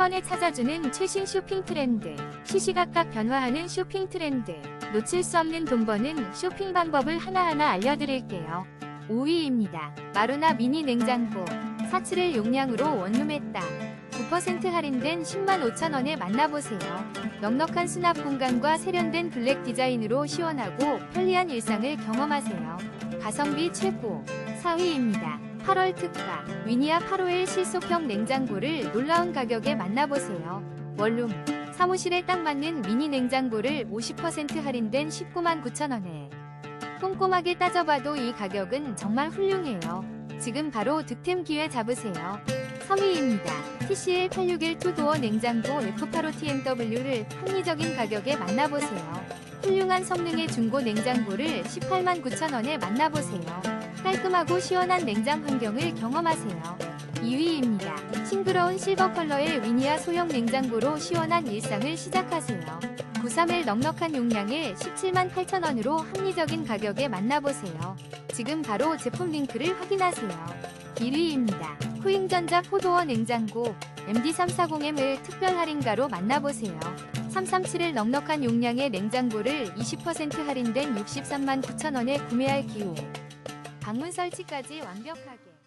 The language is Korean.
번에 찾아주는 최신 쇼핑 트렌드. 시시각각 변화하는 쇼핑 트렌드. 놓칠 수 없는 돈 버는 쇼핑 방법을 하나하나 알려드릴게요. 5위입니다. 마루나 미니 냉장고. 4칠을 용량으로 원룸했다. 9% 할인된 10만 5천 원에 만나보세요. 넉넉한 수납 공간과 세련된 블랙 디자인으로 시원하고 편리한 일상을 경험하세요. 가성비 최고. 4위입니다. 8월 특가. 위니아 851 실속형 냉장고를 놀라운 가격에 만나보세요. 원룸. 사무실에 딱 맞는 미니 냉장고를 50% 할인된 19만 9천 원에. 꼼꼼하게 따져봐도 이 가격은 정말 훌륭해요. 지금 바로 득템 기회 잡으세요. 3위입니다. TCL 861 투도어 냉장고 F85TMW를 합리적인 가격에 만나보세요. 훌륭한 성능의 중고 냉장고를 18만 9천 원에 만나보세요. 깔끔하고 시원한 냉장 환경을 경험하세요. 2위입니다. 싱그러운 실버 컬러의 위니아 소형 냉장고로 시원한 일상을 시작하세요. 931 넉넉한 용량에 17만 8천 원으로 합리적인 가격에 만나보세요. 지금 바로 제품 링크를 확인하세요. 1위입니다. 후잉전자 포도어 냉장고 MD340M을 특별 할인가로 만나보세요. 337을 넉넉한 용량의 냉장고를 20% 할인된 63만 9천 원에 구매할 기호. 방문 설치까지 완벽하게.